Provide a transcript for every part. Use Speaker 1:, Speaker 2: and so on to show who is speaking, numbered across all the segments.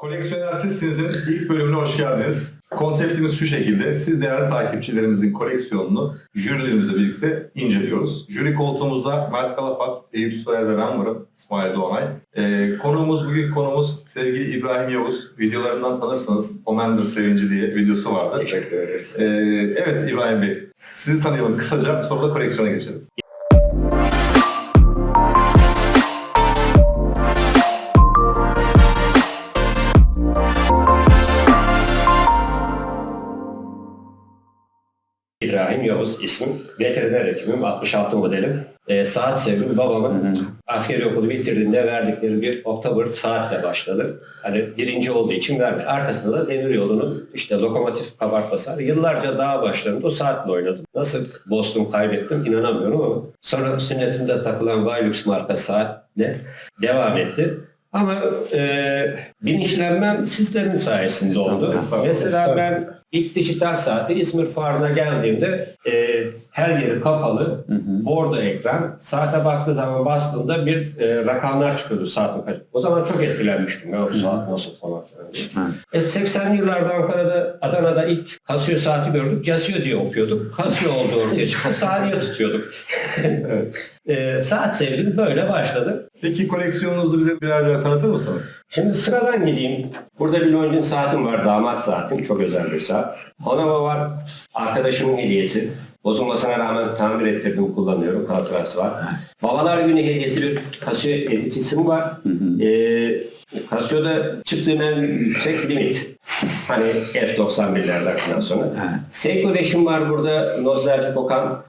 Speaker 1: Koleksiyoner Sizsiniz'in ilk bölümüne hoş geldiniz. Konseptimiz şu şekilde. Siz değerli takipçilerimizin koleksiyonunu jürilerimizle birlikte inceliyoruz. Jüri koltuğumuzda Mert Kalafat, Eyüp Soyer ve ben varım. İsmail Doğanay. Ee, konuğumuz, bugün konuğumuz sevgili İbrahim Yavuz. Videolarından tanırsanız Commander Sevinci diye videosu vardı.
Speaker 2: Teşekkür ederiz.
Speaker 1: Ee, evet İbrahim Bey, sizi tanıyalım kısaca sonra da koleksiyona geçelim.
Speaker 2: İbrahim Yavuz ismim. Veteriner hekimim. 66 modelim. Ee, saat sevdim. Babamın askeri okulu bitirdiğinde verdikleri bir October saatle başladı. Hani birinci olduğu için vermiş. Arkasında da demir yolunun işte lokomotif kabartması var. Yıllarca dağ başlarında o saatle oynadım. Nasıl bozdum kaybettim inanamıyorum ama sonra sünnetimde takılan Vailux marka saatle devam etti. Ama e, bilinçlenmem sizlerin sayesinde oldu. Mesela ben ilk dijital saati İzmir Fuarı'na geldiğimde e, her yeri kapalı, bordo ekran. Saate baktığı zaman bastığımda bir e, rakamlar çıkıyordu saatin kaç. O zaman çok etkilenmiştim ya o saat nasıl falan filan diye. E, 80'li yıllarda Ankara'da, Adana'da ilk Casio saati gördük. Casio diye okuyorduk. Casio oldu ortaya çıktı. Saniye tutuyorduk. evet. E, saat sevgim böyle başladı.
Speaker 1: Peki koleksiyonunuzu bize birer birer tanıtır mısınız?
Speaker 2: Şimdi sıradan gideyim. Burada bir Longines saatim var. Damat saatim. Çok özel bir saat. Honoma var. Arkadaşımın hediyesi. Bozulmasına rağmen tamir ettirdim, kullanıyorum. Hatırası var. Babalar günü hediyesi bir Casio editisim var. Ee, Casio'da çıktığım en yüksek limit. Hani F91'lerden falan sonra. Seiko Deşim var burada. Nozlerci kokan.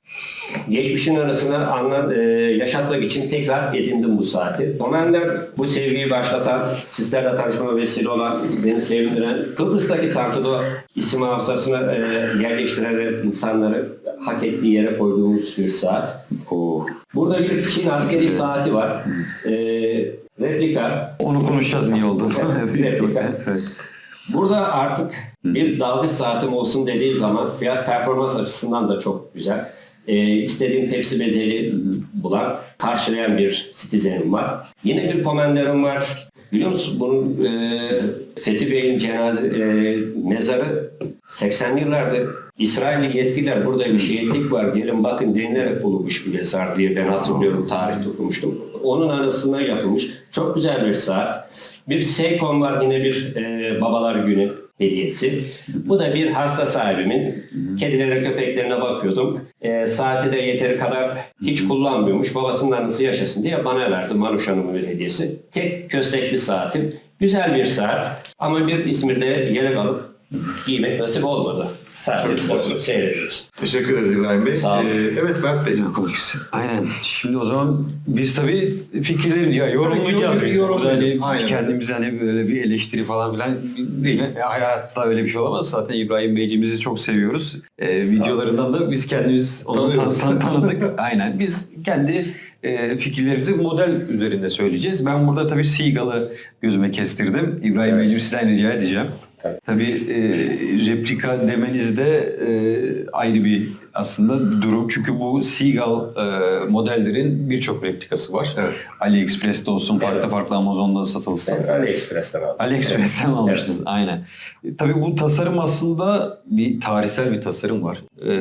Speaker 2: Geçmişin arasına anla, e, yaşatmak için tekrar edindim bu saati. Commander bu sevgiyi başlatan, sizlerle tanışmama vesile olan, beni sevindiren, Kıbrıs'taki Tartudo isim hafızasına e, yerleştiren insanları hak ettiği yere koyduğumuz bir saat. Burada bir Çin askeri saati var. E, replika.
Speaker 3: Onu konuşacağız niye oldu.
Speaker 2: Replika. Burada artık bir dalgıç saatim olsun dediği zaman fiyat performans açısından da çok güzel. Ee, istediğim tepsi bezeli bulan, karşılayan bir Citizen'im var. Yine bir Commander'ım var. Biliyor musun bunun e, Fethi Bey'in cenaze e, mezarı 80'li yıllarda İsrailli yetkililer burada bir şehitlik var gelin bakın denilerek bulunmuş bir mezar diye ben hatırlıyorum tarihte okumuştum. Onun anısına yapılmış. Çok güzel bir saat. Bir Seikon var yine bir e, babalar günü hediyesi. Bu da bir hasta sahibimin. Kedilere köpeklerine bakıyordum. E, saati de yeteri kadar hiç kullanmıyormuş. Babasının anısı yaşasın diye bana verdi. Manuş Hanım'ın bir hediyesi. Tek köstekli saatim. Güzel bir saat ama bir İzmir'de yere kalıp giymek nasip olmadı. Sadece oturup seyrediyoruz.
Speaker 1: Teşekkür ederiz İbrahim Bey.
Speaker 2: Sağ olun.
Speaker 1: Ee, evet Mert Bey.
Speaker 3: Aynen. Şimdi o zaman biz tabii fikirlerimizi ya yorumlayacağız biz.
Speaker 1: yorum-
Speaker 3: Burada hani
Speaker 1: Aynen.
Speaker 3: kendimiz hani böyle bir eleştiri falan filan değil. E, hayatta öyle bir şey olamaz. Zaten İbrahim Beyciğimizi çok seviyoruz. E, videolarından da biz kendimiz onu tan- tan- tanıdık. Aynen. Biz kendi e, fikirlerimizi model üzerinde söyleyeceğiz. Ben burada tabii Seagull'ı gözüme kestirdim. İbrahim Beyciğim sizden rica edeceğim.
Speaker 2: Tabii.
Speaker 3: Tabii e, replika demenizde e, ayrı bir aslında durum. Çünkü bu Seagull e, modellerin birçok replikası var.
Speaker 1: Evet.
Speaker 3: AliExpress'te olsun, farklı
Speaker 2: Evet.
Speaker 3: farklı Amazon'da satılsın.
Speaker 2: Ben AliExpress'ten aldım.
Speaker 3: AliExpress'ten almışsınız. Aynen. E, tabii bu tasarım aslında bir tarihsel bir tasarım var. E,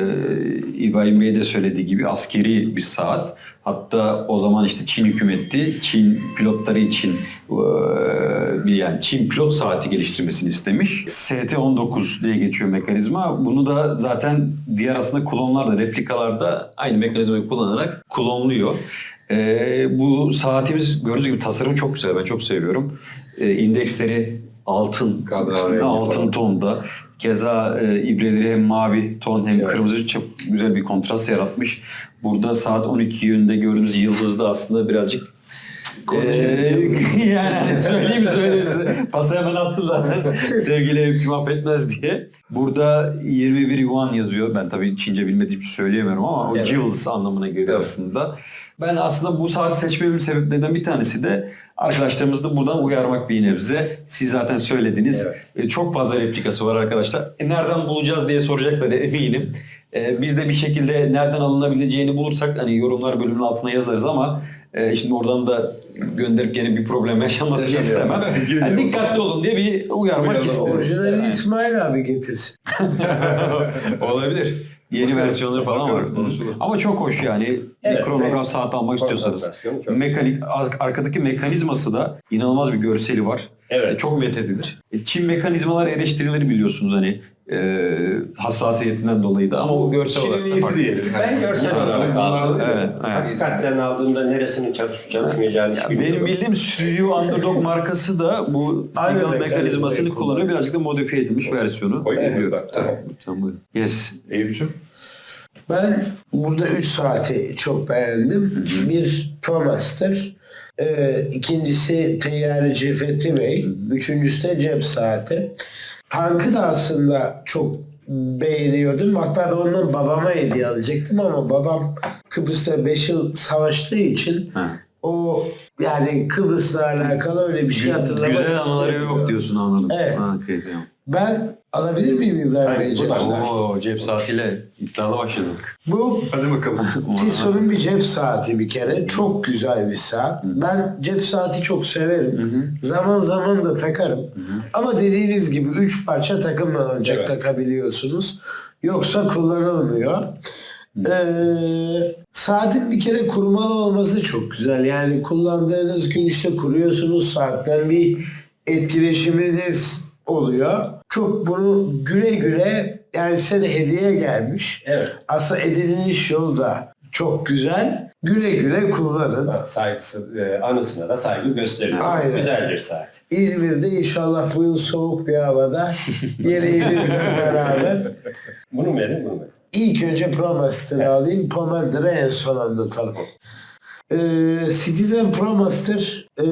Speaker 3: İbrahim Bey de söylediği gibi askeri bir saat. Hatta o zaman işte Çin hükümeti Çin pilotları için e, bir yani Çin pilot saati geliştirmesini istemiş. ST-19 diye geçiyor mekanizma. Bunu da zaten diğer aslında klonlar da replikalarda aynı mekanizmayı kullanarak klonluyor. Ee, bu saatimiz gördüğünüz gibi tasarım çok güzel. Ben çok seviyorum. Ee, indeksleri altın,
Speaker 1: rengi
Speaker 3: altın
Speaker 1: falan.
Speaker 3: tonda. Keza e, ibreleri hem mavi ton hem
Speaker 2: Evet.
Speaker 3: kırmızı çok güzel bir kontrast yaratmış. Burada saat 12 yönünde gördüğümüz yıldız da aslında birazcık ee, yani hani söyleyeyim söyleyeyim. Pası hemen attı zaten. Sevgili evcim affetmez diye. Burada 21 yuan yazıyor. Ben tabii Çince bilmediğim için söyleyemiyorum ama o
Speaker 2: Evet.
Speaker 3: jewels anlamına geliyor
Speaker 1: Evet.
Speaker 3: aslında. Ben aslında bu saati seçmemin sebeplerinden bir tanesi de arkadaşlarımızı da buradan uyarmak bir nebze. Siz zaten söylediniz.
Speaker 2: Evet.
Speaker 3: E, Çok fazla replikası var arkadaşlar. E, nereden bulacağız diye soracakları eminim. E, biz de bir şekilde nereden alınabileceğini bulursak hani yorumlar bölümünün altına yazarız ama e, şimdi oradan da gönderip gene bir problem yaşamasını
Speaker 1: Yaşamayalım.
Speaker 3: istemem. Yani dikkatli olun diye bir uyarmak istedim.
Speaker 4: Orijinali İsmail abi getirsin.
Speaker 3: Olabilir. Yeni
Speaker 1: Bakarız,
Speaker 3: versiyonları falan var.
Speaker 1: bakarız, konuşulur.
Speaker 3: Ama çok hoş yani. Bir
Speaker 2: Evet,
Speaker 3: kronograf
Speaker 2: evet.
Speaker 3: saat almak istiyorsanız. Mekanik, ar- arkadaki mekanizması da inanılmaz bir görseli var.
Speaker 2: Evet.
Speaker 3: Çok methedilir. E, Çin mekanizmalar eleştirilir biliyorsunuz hani e, hassasiyetinden dolayı da ama o görsel olarak
Speaker 1: Çin'in iyisi diyelim.
Speaker 2: Ben görsel olarak aldım.
Speaker 3: Evet, evet.
Speaker 2: Hakikaten aldığımda neresinin çalışıp çalışmayacağını hiç bilmiyorum.
Speaker 3: benim bildiğim Studio Underdog markası da bu
Speaker 4: Aynı
Speaker 3: mekanizmasını kullanıyor. Birazcık da modifiye edilmiş versiyonu.
Speaker 2: Koyayım?
Speaker 3: Biliyorum.
Speaker 2: Bak, tamam.
Speaker 3: Tamam buyurun. Yes.
Speaker 1: Eyüp'cüm.
Speaker 4: Ben burada 3 saati çok beğendim. Bir ProMaster. Ee, ikincisi teyyareci Fethi Bey. Üçüncüsü de cep saati. Tankı da aslında çok beğeniyordum. Hatta ben ondan babama hediye alacaktım ama babam Kıbrıs'ta 5 yıl savaştığı için
Speaker 3: Ha.
Speaker 4: o yani Kıbrıs'la alakalı öyle bir şey hatırlamak
Speaker 3: Güzel anıları
Speaker 4: istemiyorum.
Speaker 3: yok diyorsun anladım.
Speaker 4: Evet.
Speaker 3: Ha, okey, tamam.
Speaker 4: Ben alabilir miyim İbrahim Bey cep saati?
Speaker 3: Oo, cep saatiyle iddialı başladık.
Speaker 4: Bu
Speaker 1: Hadi bakalım.
Speaker 4: Tissot'un bir cep saati bir kere. Çok güzel bir saat. Ben cep saati çok severim. Zaman zaman da takarım. Ama dediğiniz gibi üç parça takımla ancak
Speaker 2: Evet.
Speaker 4: takabiliyorsunuz. Yoksa kullanılmıyor. Ee, saatin bir kere kurumalı olması çok güzel. Yani kullandığınız gün işte kuruyorsunuz saatten bir etkileşiminiz oluyor. Çok bunu güle güle yani size de hediye gelmiş.
Speaker 2: Evet.
Speaker 4: Aslında ediniliş yolu da çok güzel. Güle güle kullanın.
Speaker 2: Saygısı, e, anısına da saygı gösteriyor.
Speaker 4: Aynen.
Speaker 2: Güzel bir saat.
Speaker 4: İzmir'de inşallah bu yıl soğuk bir havada yereğinizle beraber
Speaker 2: Bunu mu verin, bunu mu verin?
Speaker 4: ilk önce ProMaster'ı alayım. ProMaster'ı en son anlatalım. Ee, Citizen ProMaster e,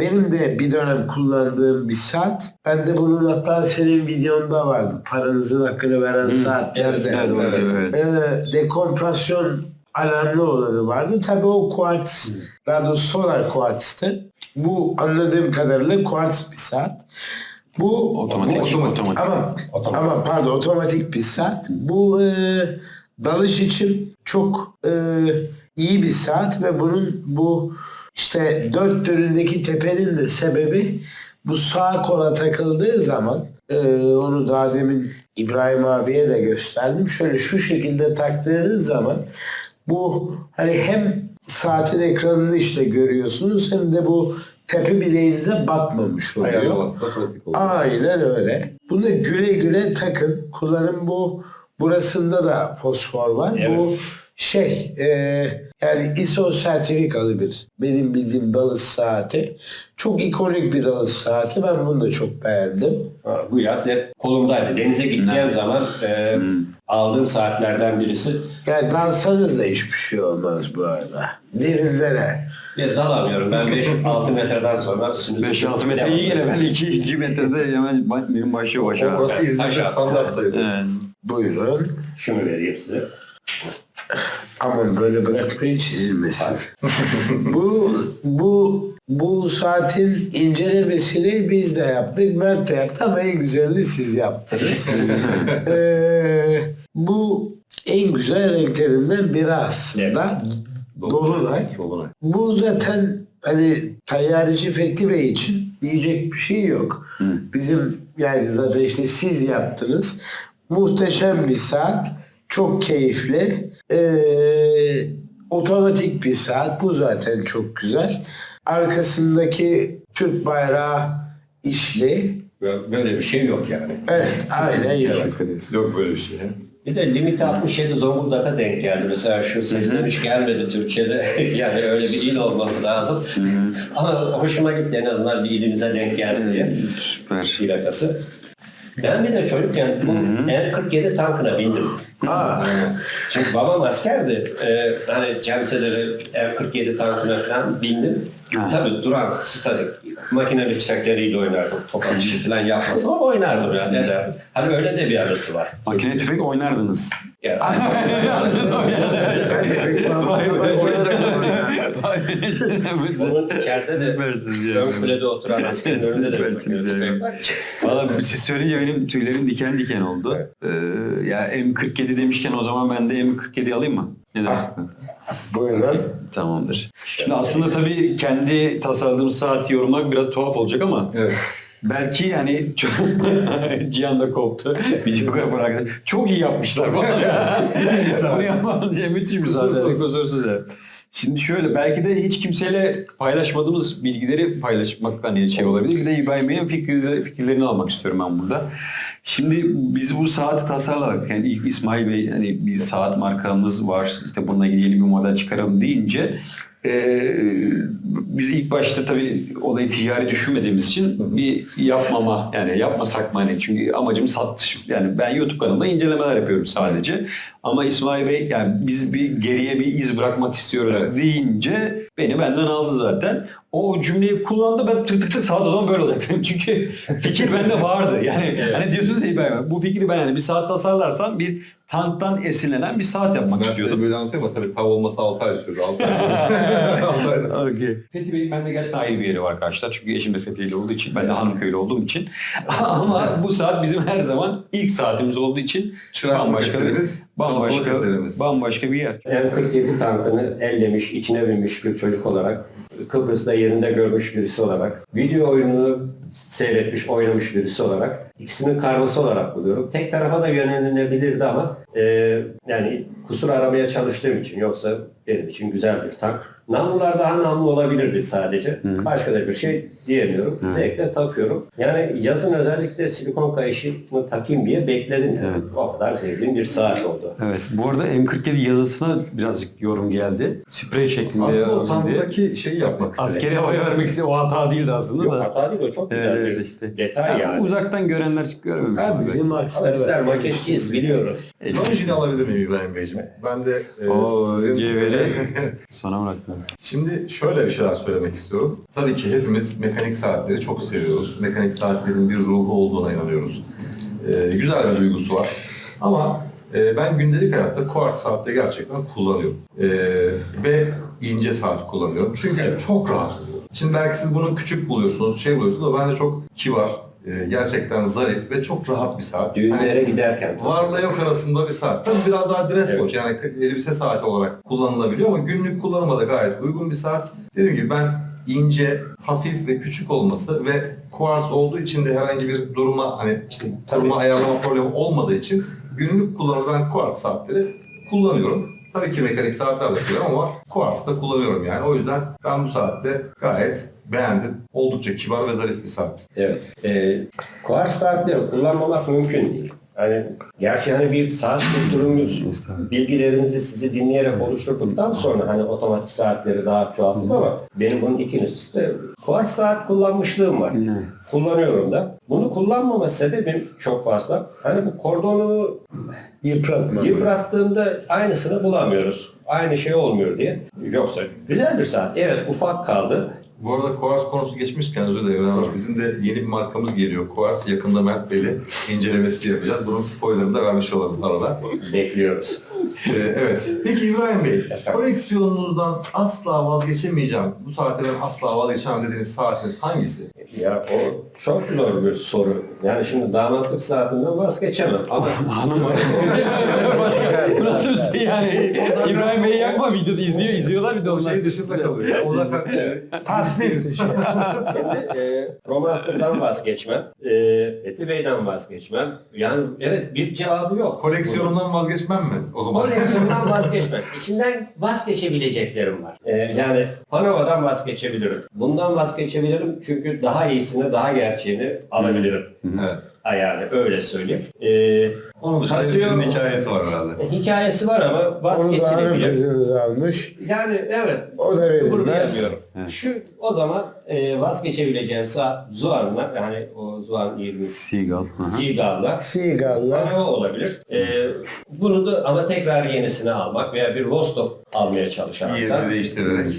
Speaker 4: benim de bir dönem kullandığım bir saat. Ben de bunun hatta senin videonda vardı. Paranızın hakkını veren saatlerde.
Speaker 3: Evet, evet, evet.
Speaker 4: e, dekompresyon alarmlı olanı vardı. Tabii o kuartz, daha doğrusu solar kuartz'tı. Bu anladığım kadarıyla kuartz bir saat. Bu
Speaker 3: Otomatik. otomatik.
Speaker 4: ama
Speaker 2: Otomatik.
Speaker 4: ama pardon otomatik bir saat. Bu e, dalış için çok e, iyi bir saat ve bunun bu işte dört dönündeki tepenin de sebebi bu sağ kola takıldığı zaman e, onu daha demin İbrahim abiye de gösterdim. Şöyle şu şekilde taktığınız zaman bu hani hem saatin ekranını işte görüyorsunuz hem de bu tepe bileğinize batmamış oluyor. Aynen öyle. Bunu da güle güle takın. Kullanın bu burasında da fosfor var.
Speaker 2: Evet.
Speaker 4: Bu şey e, yani ISO sertifikalı bir benim bildiğim dalış saati. Çok ikonik bir dalış saati. Ben bunu da çok beğendim.
Speaker 2: Ha, Bu yaz hep kolumdaydı. Denize gideceğim zaman e, aldığım saatlerden birisi.
Speaker 4: Yani dalsanız da hiçbir şey olmaz bu arada. Derinde de.
Speaker 2: Ya dalamıyorum. Ben 5-6 metreden sonra sinüzit
Speaker 3: 5-6 metre iyi gene ben 2 metrede hemen ba- benim başım aşağı.
Speaker 1: Orası İzmir'de
Speaker 2: Aşağı.
Speaker 1: standart sayılır.
Speaker 4: Buyurun.
Speaker 2: Şunu vereyim size.
Speaker 4: Aman böyle bırakmayın çizilmesin. bu bu bu saatin incelemesini biz de yaptık. Mert de yaptı ama en güzelini siz yaptınız. Ee, bu en güzel renklerinden biri aslında. Dolunay.
Speaker 1: Dolunay.
Speaker 4: Bu zaten hani tayyareci Fethi Bey için diyecek bir şey yok. Bizim yani zaten işte siz yaptınız. Muhteşem bir saat. Çok keyifli. Ee, otomatik bir saat. Bu zaten çok güzel. Arkasındaki Türk bayrağı işli.
Speaker 2: Böyle bir şey yok yani.
Speaker 4: Evet aynen yok.
Speaker 1: Yok böyle bir şey.
Speaker 2: Bir de limiti 67 Zonguldak'a denk geldi. Mesela şu 83 gelmedi Türkiye'de. yani öyle bir il olması lazım. Ama hoşuma gitti en azından bir ilimize denk geldi diye.
Speaker 3: Süper.
Speaker 2: plakası. Ben bir de çocukken bu M47 tankına bindim.
Speaker 4: Aa,
Speaker 2: Çünkü babam askerdi. Ee, hani cemseleri M47 tankına falan bindim.
Speaker 3: Ha.
Speaker 2: Tabii duran statik makineli tüfekleriyle oynardım. Top atışı falan yapmasam ama oynardım yani. Ederdim. Hani öyle de bir arası var.
Speaker 3: Makine tüfek oynardınız.
Speaker 2: Ya, Bunun içeride de ön
Speaker 3: ya.
Speaker 2: kulede oturan askerin önünde de bir
Speaker 3: Süpersiniz yani. Valla siz söyleyince benim tüylerim diken diken oldu. Ee, ya M47 demişken o zaman ben de M47 alayım mı? Ne dersin?
Speaker 4: Buyurun.
Speaker 3: Tamamdır. Şimdi aslında tabii kendi tasarladığım saati yorumlamak biraz tuhaf olacak ama
Speaker 1: Evet.
Speaker 3: belki yani çok... Cihan da koptu. Videografer arkadaş. Çok iyi yapmışlar falan. Bunu yapan Cemil'ciğim zaten.
Speaker 1: Kusursuz.
Speaker 3: Kusursuz evet. Şimdi şöyle belki de hiç kimseyle paylaşmadığımız bilgileri paylaşmaktan yani şey olabilir. Bir de İbrahim fikirlerini almak istiyorum ben burada. Şimdi biz bu saati tasarladık. Yani ilk İsmail Bey hani bir saat markamız var. İşte bununla ilgili bir model çıkaralım deyince eee biz ilk başta tabii olayı ticari düşünmediğimiz için bir yapmama yani yapmasak mı hani çünkü amacım satış yani ben YouTube kanalında incelemeler yapıyorum sadece ama İsmail Bey yani biz bir geriye bir iz bırakmak istiyoruz
Speaker 1: Evet.
Speaker 3: deyince beni benden aldı zaten. O cümleyi kullandı ben tık tık tık saat o zaman böyle olacak dedim. Çünkü fikir bende vardı. Yani hani diyorsunuz ya abi, bu fikri ben yani bir saat tasarlarsam bir tanktan esinlenen bir saat yapmak
Speaker 1: Ben
Speaker 3: istiyordum.
Speaker 1: böyle anlatıyorum ama tabii tav olması 6 ay sürdü. 6 ay.
Speaker 3: Okay. Fethi Bey'in bende gerçekten ayrı bir yeri var arkadaşlar. Çünkü eşim de Fethiyeli olduğu için, ben de Hanımköylü olduğum için. Ama bu saat bizim her zaman ilk saatimiz olduğu için
Speaker 1: Çırak
Speaker 3: bambaşka bir, bambaşka, bambaşka bir yer.
Speaker 2: M47 tankını ellemiş, içine binmiş bir çocuk olarak, Kıbrıs'ta yerinde görmüş birisi olarak, video oyununu seyretmiş, oynamış birisi olarak, ikisinin karması olarak buluyorum. Tek tarafa da yönelinebilirdi ama e, yani kusur aramaya çalıştığım için yoksa benim için güzel bir tank. Namlular daha namlu olabilirdi sadece. Başka da bir şey diyemiyorum. Zevkle takıyorum. Yani yazın özellikle silikon kayışını takayım diye bekledim. Yani. O kadar sevdiğim bir saat oldu.
Speaker 3: Evet. Bu arada M47 yazısına birazcık yorum geldi. Sprey şeklinde
Speaker 1: Aslında o
Speaker 3: diye.
Speaker 1: tanktaki şeyi yapmak istedim.
Speaker 3: Askeri havaya vermek istedi. O hata değildi aslında
Speaker 2: Yok
Speaker 3: da.
Speaker 2: hata değil o çok güzel
Speaker 3: Evet,
Speaker 2: bir
Speaker 3: işte.
Speaker 2: detay yani.
Speaker 3: Uzaktan görenler görmemiş.
Speaker 4: Ha,
Speaker 3: olacak.
Speaker 4: bizim aksine
Speaker 2: bizler maketçiyiz biliyoruz.
Speaker 1: Orijini alabilir miyim İbrahim Beyciğim? Ben de e,
Speaker 3: Oo,
Speaker 1: sizin-
Speaker 3: cevheri. Sona bıraktım.
Speaker 1: Şimdi şöyle bir şeyler söylemek istiyorum. Tabii ki hepimiz mekanik saatleri çok seviyoruz. Mekanik saatlerin bir ruhu olduğuna inanıyoruz. Ee, güzel bir duygusu var. Ama e, ben gündelik hayatta kuartz saatte gerçekten kullanıyorum. Ee, ve ince saat kullanıyorum. Çünkü çok rahat. Şimdi belki siz bunu küçük buluyorsunuz, şey buluyorsunuz ama bence çok kibar, e, gerçekten zarif ve çok rahat bir saat. Hani
Speaker 2: Düğünlere giderken.
Speaker 1: Varla yok arasında bir saat. Tabii biraz daha dress
Speaker 2: Evet.
Speaker 1: watch yani elbise saati olarak kullanılabiliyor ama günlük kullanıma da gayet uygun bir saat. Dediğim gibi ben ince, hafif ve küçük olması ve kuars olduğu için de herhangi bir duruma hani işte duruma ayarlama problemi olmadığı için günlük kullanımda ben kuars saatleri kullanıyorum. Tabii ki mekanik saatler de kullanıyorum ama kuars da kullanıyorum yani. O yüzden ben bu saatte gayet beğendim. Oldukça kibar ve zarif bir saat.
Speaker 2: Evet. Ee, kuartz saatleri kullanmamak mümkün değil. Hani gerçi hani bir saat kültürümüz bilgilerinizi sizi dinleyerek oluşturduktan sonra hani otomatik saatleri daha çoğalttık ama benim bunun ikincisi de kuartz saat kullanmışlığım var. Kullanıyorum da. Bunu kullanmama sebebim çok fazla. Hani bu kordonu
Speaker 4: Yıpratma.
Speaker 2: Yıprattığımda aynısını bulamıyoruz. Aynı şey olmuyor diye. Yoksa güzel bir saat. Evet ufak kaldı.
Speaker 1: Bu arada Quartz konusu geçmişken özür dilerim. Bizim de yeni bir markamız geliyor. Quartz yakında Mert Bey'le incelemesi yapacağız. Bunun spoilerını da vermiş olalım arada.
Speaker 2: Bekliyoruz.
Speaker 1: Ee, evet. Peki İbrahim Bey, koleksiyonunuzdan asla vazgeçemeyeceğim, bu saatte ben asla vazgeçemem dediğiniz saatiniz hangisi?
Speaker 2: Ya o çok zor bir soru. Yani şimdi damatlık saatinden vazgeçemem ama
Speaker 3: Hanım Bu nasıl bir şey yani? İbrahim Bey'i yakma videoda izliyor, izliyorlar bir de
Speaker 1: O
Speaker 3: onlar.
Speaker 1: şey dışında kalıyor. O e,
Speaker 4: Tasnif
Speaker 2: şimdi e, Romaster'dan vazgeçmem. E, Fethi Bey'den vazgeçmem. Yani evet bir cevabı yok.
Speaker 1: koleksiyonundan vazgeçmem mi o zaman?
Speaker 2: Koleksiyondan vazgeçmem. İçinden vazgeçebileceklerim var. Ee, yani Panova'dan vazgeçebilirim. Bundan vazgeçebilirim çünkü daha iyisini, daha gerçeğini alabilirim.
Speaker 1: evet.
Speaker 2: Ha, yani öyle söyleyeyim. Ee,
Speaker 1: Onun dışında
Speaker 2: Kasıyor.
Speaker 1: hikayesi var herhalde.
Speaker 2: hikayesi var ama
Speaker 4: Onu da hanım
Speaker 2: vazgeçilebilir.
Speaker 4: kızınız almış.
Speaker 2: Yani evet.
Speaker 4: O da verilmez.
Speaker 2: Gururlayamıyorum.
Speaker 3: Evet.
Speaker 2: Şu o zaman e, vazgeçebileceğim saat Zuan'la yani o Zuan 20
Speaker 3: Seagull. hı hı.
Speaker 2: Seagull'la Panova olabilir. Ee, bunu da ama tekrar yenisini almak veya bir Vostok almaya çalışarak da
Speaker 1: Yerini değiştirerek.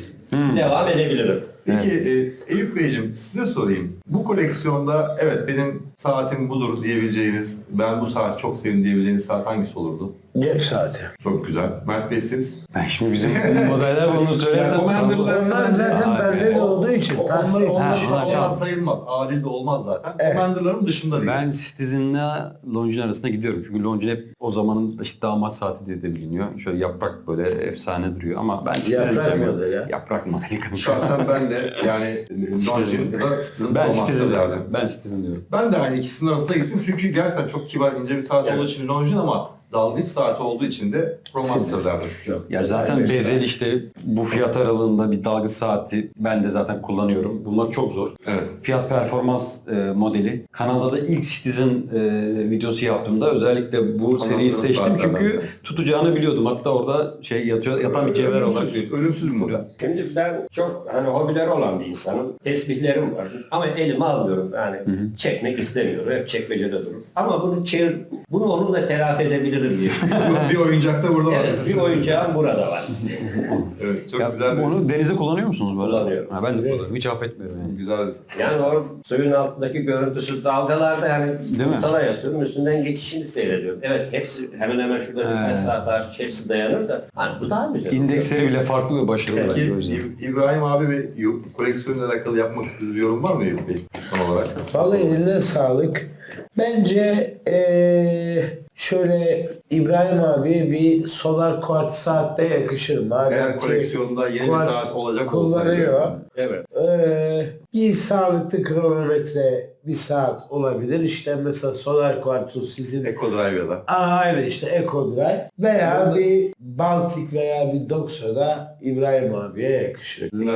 Speaker 2: devam edebilirim.
Speaker 1: Peki e, Eyüp Beyciğim size sorayım. Bu koleksiyonda evet benim saatim budur diyebileceğiniz, ben bu saat çok sevdim diyebileceğiniz saat hangisi olurdu?
Speaker 4: Cep saati.
Speaker 1: Çok güzel. Mert Bey siz?
Speaker 3: Ben şimdi bizim modeller bunu söylersem...
Speaker 1: Commander'lar-
Speaker 4: Onlar zaten
Speaker 3: Abi,
Speaker 4: bende de olduğu için.
Speaker 1: Onlar, onlar, onlar sayılmaz. Adil de olmaz zaten.
Speaker 4: Evet.
Speaker 1: Commander'ların dışında değil.
Speaker 3: Ben Citizen'la Longines arasında gidiyorum. Çünkü Longines hep o zamanın işte damat saati diye de biliniyor. Şöyle yaprak böyle efsane duruyor ama ben Citizen
Speaker 4: Yaprak modeli ya.
Speaker 3: Yaprak modeli.
Speaker 1: Şahsen ben de yani Longines ya da Citizen
Speaker 3: Ben Citizen diyorum. Ben Citizen diyorum.
Speaker 1: Ben de hani ikisinin arasında gittim çünkü gerçekten çok kibar ince bir saat olduğu için Longines ama dalgıç saati olduğu için de Master derdim istiyorum.
Speaker 3: Ya zaten bezel işte bu fiyat aralığında bir dalgıç saati ben de zaten kullanıyorum. Bunlar çok zor.
Speaker 1: Evet.
Speaker 3: Fiyat performans e, modeli. Kanalda da ilk Citizen e, videosu yaptığımda özellikle bu
Speaker 1: Kanalda
Speaker 3: seriyi seçtim
Speaker 1: zaten
Speaker 3: çünkü
Speaker 1: ben de.
Speaker 3: tutacağını biliyordum. Hatta orada şey yatıyor yatan bir cevher olarak
Speaker 1: Ölümsüz, ölümsüz model.
Speaker 2: Şimdi ben çok hani hobileri olan bir insanım. Tesbihlerim var. Ama elime almıyorum. Yani çekmek istemiyorum. Hep çekmecede durur. Ama bunu çevir, bunu onunla telafi edebilirim diye.
Speaker 1: bir oyuncak da burada var.
Speaker 2: evet, bir oyuncağım burada var.
Speaker 1: Evet, çok
Speaker 3: Ya,
Speaker 1: güzel bir
Speaker 3: onu denize kullanıyor musunuz böyle?
Speaker 2: Kullanıyorum.
Speaker 3: Ha, ben de kullanıyorum. Hiç affetmiyorum yani.
Speaker 1: güzel bir
Speaker 2: Yani o suyun altındaki görüntüsü dalgalarda yani
Speaker 3: Değil mi?
Speaker 2: sana yatıyorum üstünden geçişini seyrediyorum. Evet hepsi hemen hemen şurada birkaç
Speaker 3: He.
Speaker 2: saat hariç hepsi dayanır da hani bu daha güzel.
Speaker 3: İndeksleri bile farklı ve başarılı
Speaker 1: Peki
Speaker 3: bence o yüzden.
Speaker 1: İb- İbrahim abi yo- koleksiyonla alakalı yapmak istediğiniz bir yorum var mı Eyüp Bey son olarak?
Speaker 4: Vallahi eline sağlık. Bence eee, şöyle İbrahim abi bir solar kuart saatte yakışır. Madem
Speaker 1: Eğer koleksiyonda yeni
Speaker 4: kuartz
Speaker 1: saat olacak olsaydı.
Speaker 4: kullanıyor.
Speaker 2: Evet.
Speaker 4: Eee, bir sağlıklı kronometre bir saat olabilir. İşte mesela solar kuartzu sizin
Speaker 1: Eco Drive ya da.
Speaker 4: Aynen işte Eco Drive veya bir Baltic veya bir Doxo'da İbrahim abiye yakışır.
Speaker 1: Sizin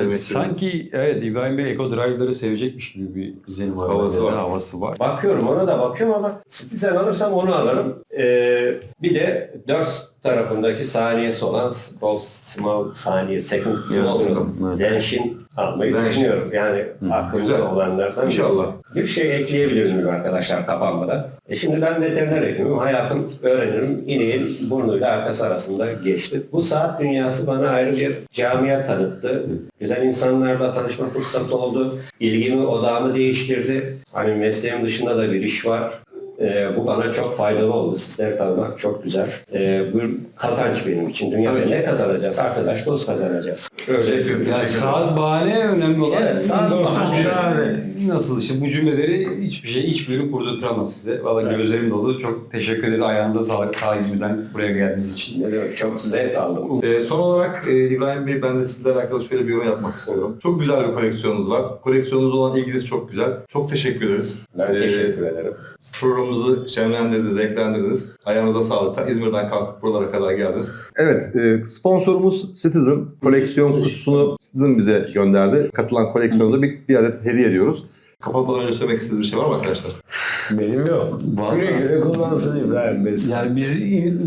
Speaker 3: Evet, sanki evet İbrahim Bey Eco Drive'ları sevecekmiş gibi bir izlenim var.
Speaker 1: Havası
Speaker 3: bende de,
Speaker 1: var.
Speaker 3: Havası var.
Speaker 2: Bakıyorum ona da bakıyorum ama Citizen alırsam onu alırım. Ee, bir de 4 tarafındaki saniyesi olan small, small saniye, second small. Zenshin almayı
Speaker 1: Zenshin.
Speaker 2: düşünüyorum. Yani aklımda
Speaker 1: Güzel.
Speaker 2: olanlardan birisi.
Speaker 1: İnşallah.
Speaker 2: Bir şey ekleyebilir miyim arkadaşlar kapanmadan? E şimdi ben veteriner hekimim. Hayatım öğrenirim. İneğin burnuyla arkası arasında geçti. Bu saat dünyası bana ayrı bir camia tanıttı. Güzel insanlarla tanışma fırsatı oldu. İlgimi, odağımı değiştirdi. Hani mesleğim dışında da bir iş var. Ee, bu bana çok faydalı oldu. Sizleri tanımak çok güzel. Ee, bu kazanç benim için. Dünyada ne kazanacağız? Arkadaş dost kazanacağız. Öyle.
Speaker 3: Yani
Speaker 1: teşekkür ederim.
Speaker 3: saz bahane önemli olan
Speaker 2: Evet, saz bahane.
Speaker 3: Nasıl işte bu cümleleri hiçbir şey hiçbiri kurdurtamaz size. Valla gözlerim dolu. Çok teşekkür ederiz. Ayağınıza sağlık. Ta İzmir'den buraya geldiğiniz için.
Speaker 2: Ne demek? Çok zevk aldım.
Speaker 1: Ee, son olarak e, İbrahim Bey ben de sizle alakalı şöyle bir yorum yapmak istiyorum. Çok güzel bir koleksiyonunuz var. Koleksiyonunuz olan ilginiz çok güzel. Çok teşekkür ederiz.
Speaker 2: Ben
Speaker 1: Ee,
Speaker 2: teşekkür ederim.
Speaker 1: Programımızı şenlendirdiniz, renklendirdiniz. Ayağınıza sağlık. İzmir'den kalkıp buralara kadar geldiniz.
Speaker 5: Evet, e, sponsorumuz Citizen. Koleksiyon kutusunu Citizen bize gönderdi. Katılan koleksiyonunuza bir, bir adet hediye ediyoruz.
Speaker 1: Kapatmadan önce söylemek istediğiniz bir şey var mı arkadaşlar?
Speaker 4: Benim yok.
Speaker 3: Vallahi-
Speaker 4: Güle güle kullansın İbrahim Bey.
Speaker 3: Yani biz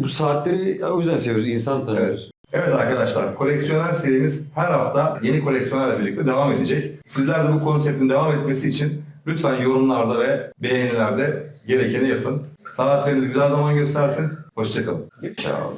Speaker 3: bu saatleri o yüzden seviyoruz. İnsan tanıyoruz.
Speaker 1: Evet arkadaşlar, koleksiyoner serimiz her hafta yeni koleksiyonerle birlikte devam edecek. Sizler de bu konseptin devam etmesi için lütfen yorumlarda ve beğenilerde gerekeni yapın. Saatleriniz güzel zaman göstersin. Hoşçakalın.
Speaker 2: Ciao.